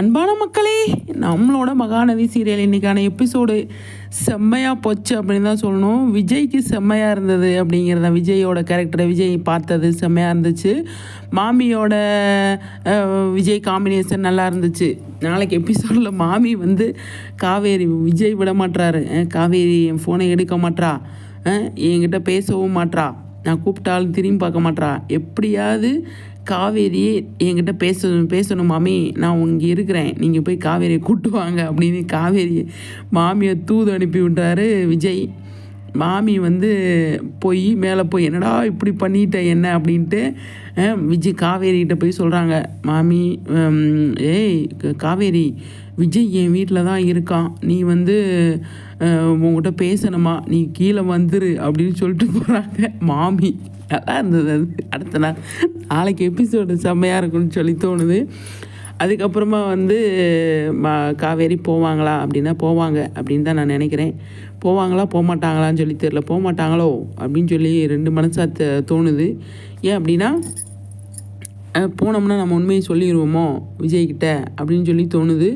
அன்பான மக்களே நம்மளோட மகாநதி சீரியல் இன்றைக்கான எபிசோடு செம்மையாக போச்சு அப்படின்னு தான் சொல்லணும். விஜய்க்கு செம்மையாக இருந்தது அப்படிங்கிறத விஜயோட கேரக்டரை விஜய் பார்த்தது செம்மையாக இருந்துச்சு. மாமியோட விஜய் காம்பினேஷன் நல்லா இருந்துச்சு. நாளைக்கு எபிசோடில் மாமி வந்து காவேரி விஜய் விட மாட்டாரு காவேரி என் ஃபோனை எடுக்க மாட்றா. என்கிட்ட பேசவும் மாட்றா. நான் கூப்பிட்டாலும் திரும்பி பார்க்க மாட்றா. எப்படியாவது காவேரி என்கிட்ட பேசணும் பேசணும் மாமி. நான் இங்கே இருக்கிறேன். நீங்கள் போய் காவேரியை கூட்டு வாங்க அப்படின்னு காவேரி மாமியை தூது அனுப்பி விட்டாரு விஜய். மாமி வந்து போய் மேலே போய் என்னடா இப்படி பண்ணிட்ட? என்ன? அப்படின்ட்டு விஜய் காவேரிகிட்ட போய் சொல்கிறாங்க மாமி ஏய் க- காவேரி விஜய் என் வீட்டில் தான் இருக்கான். நீ வந்து உங்ககிட்ட பேசணுமா? நீ கீழே வந்துரு அப்படின்னு சொல்லிட்டு போகிறாங்க மாமி நல்லா இருந்தது அது. அடுத்த நாள் நாளைக்கு எபிசோடு செம்மையாக இருக்கும்னு சொல்லி தோணுது. அதுக்கப்புறமா வந்து மா காவேரி போவாங்களா? அப்படின்னா போவாங்க அப்படின்னு தான் நான் நினைக்கிறேன். போவாங்களா? போக மாட்டாங்களான்னு சொல்லி தெரில போக மாட்டாங்களோ அப்படின்னு சொல்லி ரெண்டு மனசாக த- தோணுது. ஏன் அப்படின்னா போனோம்னா நம்ம உண்மையை சொல்லிடுவோமோ விஜய்கிட்ட அப்படின்னு சொல்லி தோணுது.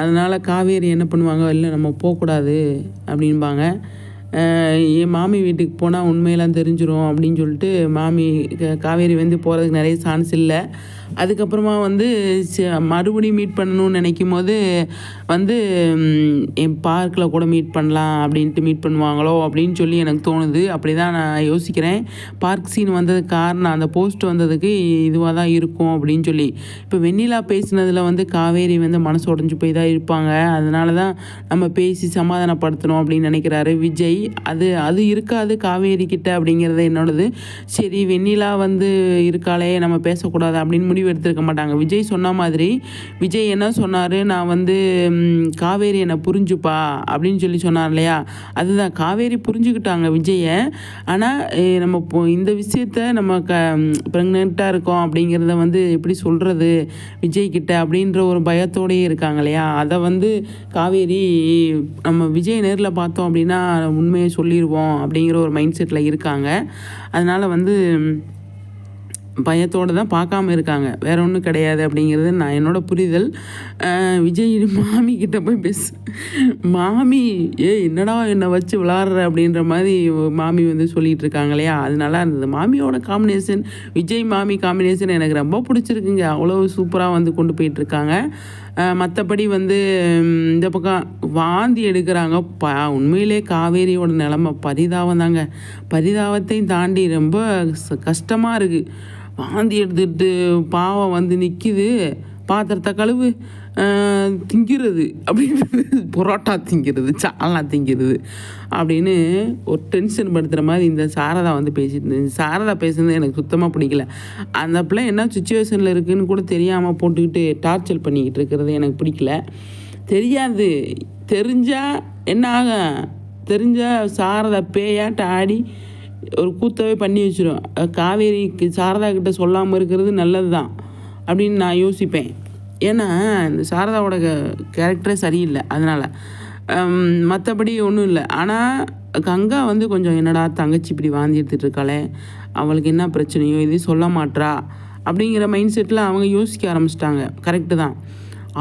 அதனால் காவேரி என்ன பண்ணுவாங்க? இல்லை நம்ம போகக்கூடாது அப்படின்பாங்க என் மாமி வீட்டுக்கு போனால் உண்மையெல்லாம் தெரிஞ்சிடும் அப்படின்னு சொல்லிட்டு மாமி காவேரி வந்து போகிறதுக்கு நிறைய சான்ஸ் இல்லை. அதுக்கப்புறமா வந்து ச- மறுபடியும் மீட் பண்ணணும்னு நினைக்கும் போது வந்து என் பார்க்கில் கூட மீட் பண்ணலாம் அப்படின்ட்டு மீட் பண்ணுவாங்களோ அப்படின்னு சொல்லி எனக்கு தோணுது. அப்படி தான் நான் யோசிக்கிறேன். பார்க் சீன் வந்ததுக்கு காரணம் அந்த போஸ்ட் வந்ததுக்கு இதுவாக தான் இருக்கும் அப்படின்னு சொல்லி. இப்போ வெண்ணிலா பேசினதில் வந்து காவேரி வந்து மனசு உடஞ்சி போய் தான் இருப்பாங்க. அதனால தான் நம்ம பேசி சமாதானப்படுத்தணும் அப்படின்னு நினைக்கிறாரு விஜய். அது அது இருக்காது காவேரி கிட்ட அப்படிங்கிறது என்னோடது. சரி வெண்ணிலா வந்து இருக்காளே நம்ம பேசக்கூடாது அப்படின்னு முடிவு எடுத்திருக்க மாட்டாங்க. விஜய் சொன்ன மாதிரி விஜய் என்ன சொன்னார்? நான் வந்து காவேரி என்னை புரிஞ்சுப்பா அப்படின்னு சொல்லி சொன்னார் இல்லையா? அதுதான். காவேரி புரிஞ்சுக்கிட்டாங்க விஜயை. ஆனால் நம்ம இப்போ இந்த விஷயத்த நம்ம க ப்ரெக்னெண்ட்டாக இருக்கோம் அப்படிங்கிறத வந்து எப்படி சொல்கிறது விஜய் கிட்ட அப்படின்ற ஒரு பயத்தோடையே இருக்காங்க இல்லையா? அதை வந்து காவேரி நம்ம விஜய் நேரில் பார்த்தோம் அப்படின்னா உண்மையை சொல்லிடுவோம் அப்படிங்கிற ஒரு மைண்ட் செட்டில் இருக்காங்க. அதனால் வந்து பயத்தோடு தான் பார்க்காம இருக்காங்க. வேற ஒன்றும் கிடையாது அப்படிங்கிறது நான் என்னோட புரிதல். விஜய் மாமி கிட்ட போய் பேச. மாமி ஏ என்னடா என்னை வச்சு விளாட்ற? அப்படின்ற மாதிரி மாமி வந்து சொல்லிட்டு இருக்காங்க இல்லையா? அது நல்லா இருந்தது மாமியோட காம்பினேஷன் விஜய் மாமி காம்பினேஷன் எனக்கு ரொம்ப பிடிச்சிருக்குங்க. அவ்வளோ சூப்பராக வந்து கொண்டு போயிட்டு இருக்காங்க. மற்றபடி வந்து இந்த பக்கம் வாந்தி எடுக்கிறாங்க. ப உண்மையிலே காவேரியோட நிலமை பரிதாபம் தாங்க பரிதாபத்தையும் தாண்டி ரொம்ப கஷ்டமாக இருக்குது வாந்தி எடுத்துட்டு பாவம் வந்து நிற்கிது பாத்திரத்தை கழுவு திங்கிறது அப்படின்றது. புரோட்டா திங்கிறது சால்னா திங்கிறது அப்படின்னு ஒரு டென்ஷன் படுத்துகிற மாதிரி இந்த சாரதா வந்து பேசிட்டு இருந்துச்சு சாரதா பேசுனது எனக்கு சுத்தமாக பிடிக்கல. அந்த பிள்ளை என்ன சுச்சுவேஷனில் இருக்குதுன்னு கூட தெரியாமல் போட்டுக்கிட்டு டார்ச்சர் பண்ணிக்கிட்டு இருக்கிறது எனக்கு பிடிக்கல. தெரியாது. தெரிஞ்சால் என்ன ஆகும்? தெரிஞ்சால் சாரதா பேயாட்ட ஆடி ஒரு கூத்தவே பண்ணி வச்சிடும் காவேரிக்கு சாரதா கிட்ட சொல்லாமல் இருக்கிறது நல்லது தான் அப்படின்னு நான் யோசிப்பேன். ஏன்னா இந்த சாரதாவோட கேரக்டரே சரியில்லை அதனால். மற்றபடி ஒன்றும் இல்லை. ஆனால் கங்கா வந்து கொஞ்சம் என்னடா தங்கச்சி இப்படி வாந்தி எடுத்துகிட்டு இருக்காளே அவளுக்கு என்ன பிரச்சனையோ எதையும் சொல்ல மாட்றா அப்படிங்கிற மைண்ட் செட்டில் அவங்க யோசிக்க ஆரம்பிச்சிட்டாங்க. கரெக்டு தான்.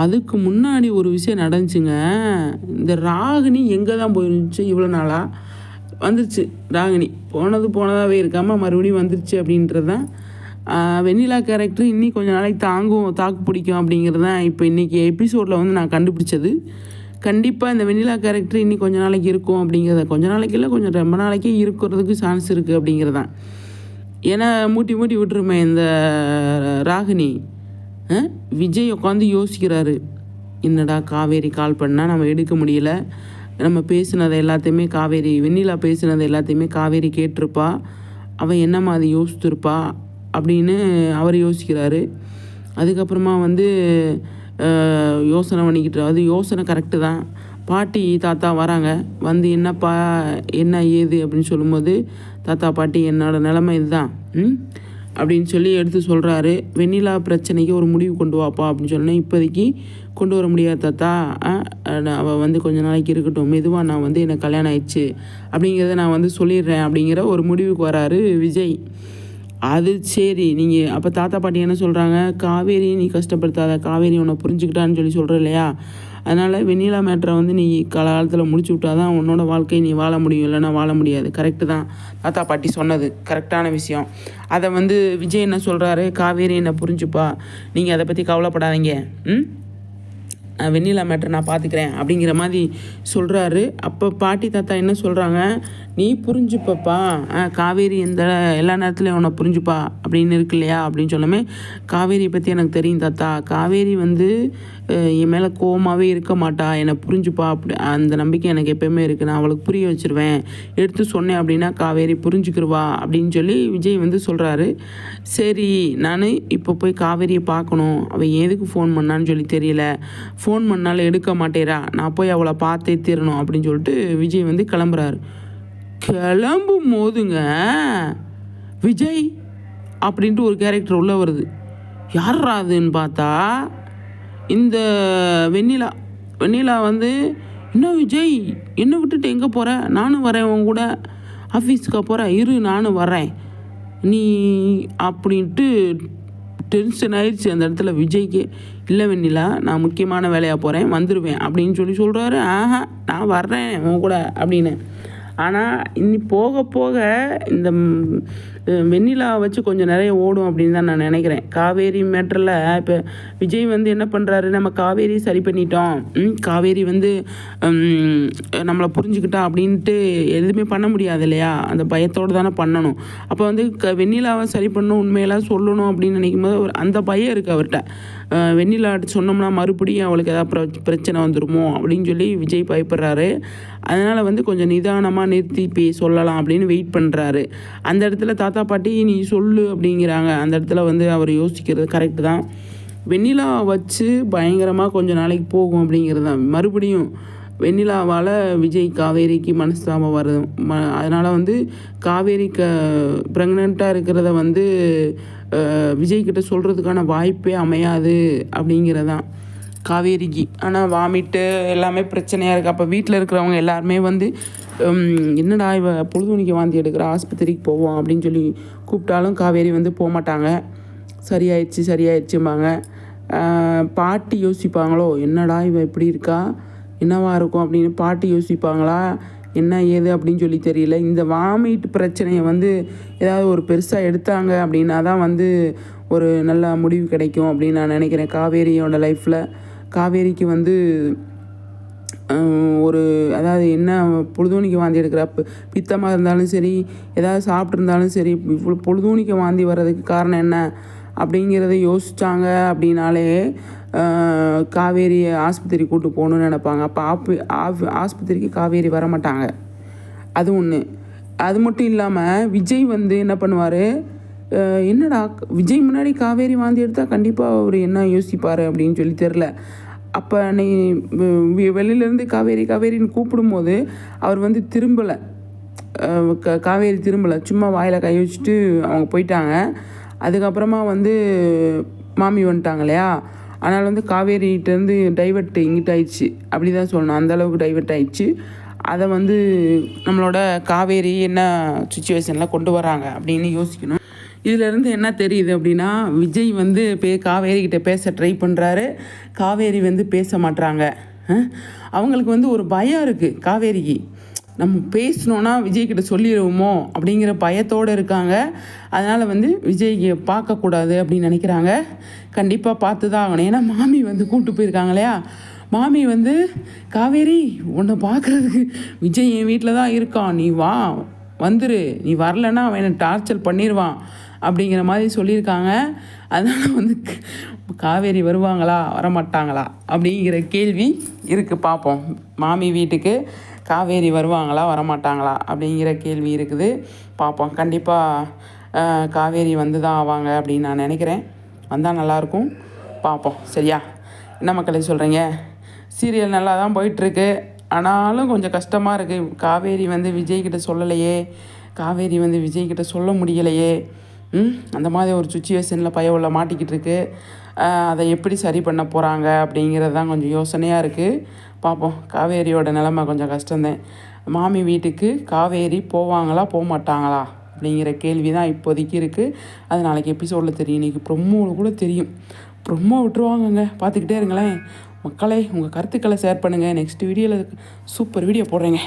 அதுக்கு முன்னாடி ஒரு விஷயம் நடந்துச்சுங்க. இந்த ராகினி எங்கே தான் போயிருந்துச்சு இவ்வளோ நாளாக வந்துருச்சு. ராகினி. போனது போனதாகவே இருக்காமல் மறுபடியும் வந்துருச்சு அப்படின்றது தான் வெண்ணிலா கேரக்டர் இன்னும் கொஞ்சம் நாளைக்கு தாங்கும் தாக்கு பிடிக்கும் அப்படிங்கிறது தான் இப்போ இன்றைக்கி எபிசோடில் வந்து நான் கண்டுபிடிச்சது. கண்டிப்பாக இந்த வெண்ணிலா கேரக்டர் இன்னும் கொஞ்ச நாளைக்கு இருக்கும் அப்படிங்கிறத கொஞ்ச நாளைக்கு இல்லை கொஞ்சம் ரொம்ப நாளைக்கே இருக்கிறதுக்கு சான்ஸ் இருக்குது அப்படிங்கிறது. தான் ஏன்னா மூட்டி மூட்டி விட்டுருமே இந்த ராகினி. விஜய் உட்காந்து யோசிக்கிறாரு. என்னடா காவேரி கால் பண்ணால் நம்ம எடுக்க முடியல. நம்ம பேசுனதை எல்லாத்தையுமே காவேரி வெண்ணிலா பேசினது எல்லாத்தையுமே காவேரி கேட்டிருப்பா. அவன் என்ன மாதிரி யோசித்திருப்பா? அப்படின்னு அவர் யோசிக்கிறாரு. அதுக்கப்புறமா வந்து யோசனை பண்ணிக்கிட்டு அது யோசனை கரெக்டு தான். பாட்டி தாத்தா வராங்க. வந்து என்னப்பா என்ன ஏது அப்படின்னு சொல்லும்போது தாத்தா பாட்டி என்னோட நிலமை இதுதான். ம்? அப்படின்னு சொல்லி எடுத்து சொல்கிறாரு வெண்ணிலா பிரச்சனைக்கு ஒரு முடிவு கொண்டு வாப்பா அப்படின்னு சொன்னேன். இப்போதைக்கு கொண்டு வர முடியாது தாத்தா. அவள் வந்து கொஞ்ச நாளைக்கு இருக்கட்டும். மெதுவாக நான் வந்து எனக்கு கல்யாணம் ஆயிடுச்சு அப்படிங்கிறத நான் வந்து சொல்லிடுறேன் அப்படிங்கிற ஒரு முடிவுக்கு வராரு விஜய். அது சரி நீங்கள் அப்போ தாத்தா பாட்டி என்ன சொல்கிறாங்க காவேரி நீ கஷ்டப்படுத்தாத. காவேரி உன்னை புரிஞ்சுக்கிட்டான்னு சொல்லி சொல்கிற இல்லையா? அதனால் வெண்ணிலா மேட்ரை வந்து நீ காலகாலத்தில் முடிச்சு விட்டாதான் உன்னோட வாழ்க்கையை நீ வாழ முடியும். இல்லைன்னா வாழ முடியாது. கரெக்டு தான். தாத்தா பாட்டி சொன்னது. கரெக்டான விஷயம். அதை வந்து விஜய் என்ன சொல்கிறாரு காவேரி என்னை புரிஞ்சுப்பா? நீங்கள் அதை பற்றி கவலைப்படாதீங்க. ம்? வெண்ணிலா மேட்ரை நான் பார்த்துக்கிறேன் அப்படிங்கிற மாதிரி சொல்கிறாரு அப்போ பாட்டி தாத்தா என்ன சொல்கிறாங்க நீ புரிஞ்சுப்பப்பா. காவேரி இந்த எல்லா நேரத்துலையும் உன்னை புரிஞ்சுப்பா அப்படின்னு இருக்கு இல்லையா அப்படின்னு சொல்லாமே காவேரியை பற்றி எனக்கு தெரியும் தாத்தா. காவேரி வந்து என் மேலே கோவமாகவே இருக்க மாட்டா. என்னை புரிஞ்சுப்பா. அப்படி அந்த நம்பிக்கை எனக்கு எப்பயுமே இருக்குது நான் அவளுக்கு புரிய வச்சுருவேன். எடுத்து சொன்னேன் அப்படின்னா காவேரி புரிஞ்சுக்கிருவா அப்படின்னு சொல்லி விஜய் வந்து சொல்கிறாரு சரி நான் இப்போ போய் காவேரியை பார்க்கணும். அவள் எதுக்கு ஃபோன் பண்ணான்னு சொல்லி தெரியல. ஃபோன் பண்ணாலும் எடுக்க மாட்டேறா. நான் போய் அவளை பார்த்தே தீரணும் அப்படின்னு சொல்லிட்டு விஜய் வந்து கிளம்புறாரு. கிளம்பும் போதுங்க விஜய் அப்படின்ட்டு ஒரு கேரக்டர் உள்ளே வருது. யாரா அதுன்னு பார்த்தா இந்த வெண்ணிலா வெண்ணிலா வந்து என்ன விஜய் என்னை விட்டுட்டு எங்கே போகிற நானும் வரேன் உன் கூட ஆஃபீஸுக்கு போகிறேன் இரு நானும் வரேன். நீ அப்படின்ட்டு டென்ஷன் ஆயிடுச்சு அந்த இடத்துல விஜய்க்கு. இல்லை வெண்ணிலா நான் முக்கியமான வேலையாக போகிறேன் வந்துடுவேன் அப்படின்னு சொல்லி சொல்கிறாரு ஆஹா நான் வர்றேன் உன் கூட அப்படின்னு. ஆனால் இனி போக போக இந்த வெண்ணிலா வச்சு கொஞ்சம் நிறைய ஓடும் அப்படின்னு தான் நான் நினைக்கிறேன். காவேரி மேட்டரில் இப்போ விஜய் வந்து என்ன பண்ணுறாரு நம்ம காவேரி சரி பண்ணிட்டோம். காவேரி வந்து நம்மளை புரிஞ்சுக்கிட்டா அப்படின்ட்டு எதுவுமே பண்ண முடியாது இல்லையா? அந்த பயத்தோடு தானே பண்ணணும். அப்போ வந்து க வெண்ணிலாவை சரி பண்ணணும் உண்மையெல்லாம் சொல்லணும் அப்படின்னு நினைக்கும் போது ஒரு அந்த பயம் இருக்குது அவர்கிட்ட. வெண்ணிலா சொன்னோம்னா மறுபடியும் அவளுக்கு ஏதாவது பிரச்சனை வந்துருமோ அப்படின்னு சொல்லி விஜய் பயப்படுறாரு. அதனால் வந்து கொஞ்சம் நிதானமாக நிறுத்தி சொல்லலாம் அப்படின்னு வெயிட் பண்ணுறாரு அந்த இடத்துல தாத்தா பாட்டி நீ சொல்லு அப்படிங்கிறாங்க. அந்த இடத்துல வந்து அவர் யோசிக்கிறது கரெக்டு தான். வெண்ணிலா வச்சு பயங்கரமாக கொஞ்சம் நாளைக்கு போகும் அப்படிங்கிறது தான். மறுபடியும் வெண்ணிலாவால் விஜய் காவேரிக்கு மனஸ்தாபம் வருது. ம அதனால் வந்து காவேரி க ப்ரெக்னெண்ட்டாக இருக்கிறத வந்து விஜய்கிட்ட சொல்கிறதுக்கான வாய்ப்பே அமையாது அப்படிங்கிறதான் காவேரிக்கு ஆனால் வாமிட்டு எல்லாமே பிரச்சனையாக இருக்குது அப்போ வீட்டில் இருக்கிறவங்க எல்லாருமே வந்து என்னடா இவ பொழுதுணிக்கு வாந்தி எடுக்கிற? ஆஸ்பத்திரிக்கு போவோம் அப்படின்னு சொல்லி கூப்பிட்டாலும் காவேரி வந்து போக மாட்டாங்க. சரியாயிடுச்சு சரியாயிடுச்சும்பாங்க. பாட்டு பாட்டி யோசிப்பாங்களோ என்னடா இவ இப்படி இருக்கா? என்னவா இருக்கும்? அப்படின்னு பாட்டி யோசிப்பாங்களா? என்ன ஏது? அப்படின்னு சொல்லி தெரியல. இந்த வாமிட் பிரச்சனையை வந்து ஏதாவது ஒரு பெருசாக எடுத்தாங்க அப்படின்னா தான் வந்து ஒரு நல்ல முடிவு கிடைக்கும் அப்படின்னு நான் நினைக்கிறேன் காவேரியோட லைஃப்பில் காவேரிக்கு வந்து ஒரு அதாவது என்ன பொழுதுனிக்கு வாந்தி எடுக்கிற பித்தமாக இருந்தாலும் சரி ஏதாவது சாப்பிட்ருந்தாலும் சரி இவ்வளோ பொழுதுனிக்கு வாந்தி வர்றதுக்கு காரணம் என்ன அப்படிங்கிறத யோசித்தாங்க அப்படின்னாலே காவேரி காவேரியை ஆஸ்பத்திரி கூட்டு போகணுன்னு நினைப்பாங்க. அப்போ ஆப்பு ஆஃப் ஆஸ்பத்திரிக்கு காவேரி வர மாட்டாங்க அது ஒன்று அது மட்டும் இல்லாமல் விஜய் வந்து என்ன பண்ணுவார் என்னடா விஜய் முன்னாடி காவேரி வாந்தி எடுத்தால் கண்டிப்பாக அவர் என்ன யோசிப்பார் அப்படின்னு சொல்லி தெரில அப்போ நீ வெளியிலேருந்து காவேரி காவேரின்னு கூப்பிடும்போது அவர் வந்து திரும்பலை. க- காவேரி திரும்பலை. சும்மா வாயில் கை வச்சுட்டு அவங்க போயிட்டாங்க. அதுக்கப்புறமா வந்து மாமி வந்துட்டாங்க இல்லையா? அதனால் வந்து காவேரிகிட்டேருந்து டைவர்ட் இங்கிட்ட ஆயிடுச்சு. அப்படி தான் சொல்லணும் அந்தளவுக்கு டைவர்ட் ஆயிடுச்சு. அதை வந்து நம்மளோட காவேரி என்ன சுச்சுவேஷனில் கொண்டு வராங்க அப்படின்னு யோசிக்கணும். இதிலேருந்து என்ன தெரியுது அப்படின்னா விஜய் வந்து பே காவேரி கிட்ட பேச ட்ரை பண்ணுறாரு காவேரி வந்து பேச மாட்றாங்க. அவங்களுக்கு வந்து ஒரு பயம் இருக்குது காவேரிக்கு. நம்ம பேசணுன்னா விஜய்கிட்ட சொல்லிடுவோமோ அப்படிங்கிற பயத்தோடு இருக்காங்க. அதனால் வந்து விஜய்க்கு பார்க்கக்கூடாது அப்படின்னு நினைக்கிறாங்க. கண்டிப்பாக பார்த்து தான் ஆகணும். ஏன்னா மாமி வந்து கூப்பிட்டு போயிருக்காங்க இல்லையா? மாமி வந்து காவேரி உன்னை பார்க்குறதுக்கு விஜய் என் வீட்டில் தான் இருக்கான். நீ வா வந்துரு. நீ வரலன்னா அவன் டார்ச்சர் பண்ணிடுவான் அப்படிங்கிற மாதிரி சொல்லியிருக்காங்க. அதனால் வந்து காவேரி வருவாங்களா? வரமாட்டாங்களா? அப்படிங்கிற கேள்வி இருக்குது பார்ப்போம். மாமி வீட்டுக்கு காவேரி வருவாங்களா? வரமாட்டாங்களா? அப்படிங்கிற கேள்வி இருக்குது. பார்ப்போம். கண்டிப்பாக காவேரி வந்து தான் ஆவாங்க அப்படின்னு நான் நினைக்கிறேன். வந்தால் நல்லாயிருக்கும். பார்ப்போம். சரியா? என்ன மக்களை சொல்கிறீங்க சீரியல் நல்லா தான் போயிட்டுருக்கு. ஆனாலும் கொஞ்சம் கஷ்டமாக இருக்குது காவேரி வந்து விஜய்கிட்ட சொல்லலையே. காவேரி வந்து விஜய்கிட்ட சொல்ல முடியலையே. அந்த மாதிரி ஒரு சுச்சுவேஷனில் பயவுள்ள மாட்டிக்கிட்டு இருக்கு. அதை எப்படி சரி பண்ண போகிறாங்க அப்படிங்கிறது தான் கொஞ்சம் யோசனையாக இருக்குது பார்ப்போம் காவேரியோட நிலமை கொஞ்சம் கஷ்டந்தேன் மாமி வீட்டுக்கு காவேரி போவாங்களா போக மாட்டாங்களா அப்படிங்கிற கேள்வி தான் இப்போதைக்கு இருக்குது அது நாளைக்கு எபிசோடில் தெரியும். இன்றைக்கி ப்ரொமோவில் கூட தெரியும். ப்ரொமோ விட்டுருவாங்கங்க. பார்த்துக்கிட்டே இருங்களேன். மக்களே உங்கள் கருத்துக்களை ஷேர் பண்ணுங்கள் நெக்ஸ்ட் வீடியோவில் சூப்பர் வீடியோ போடுறேங்க.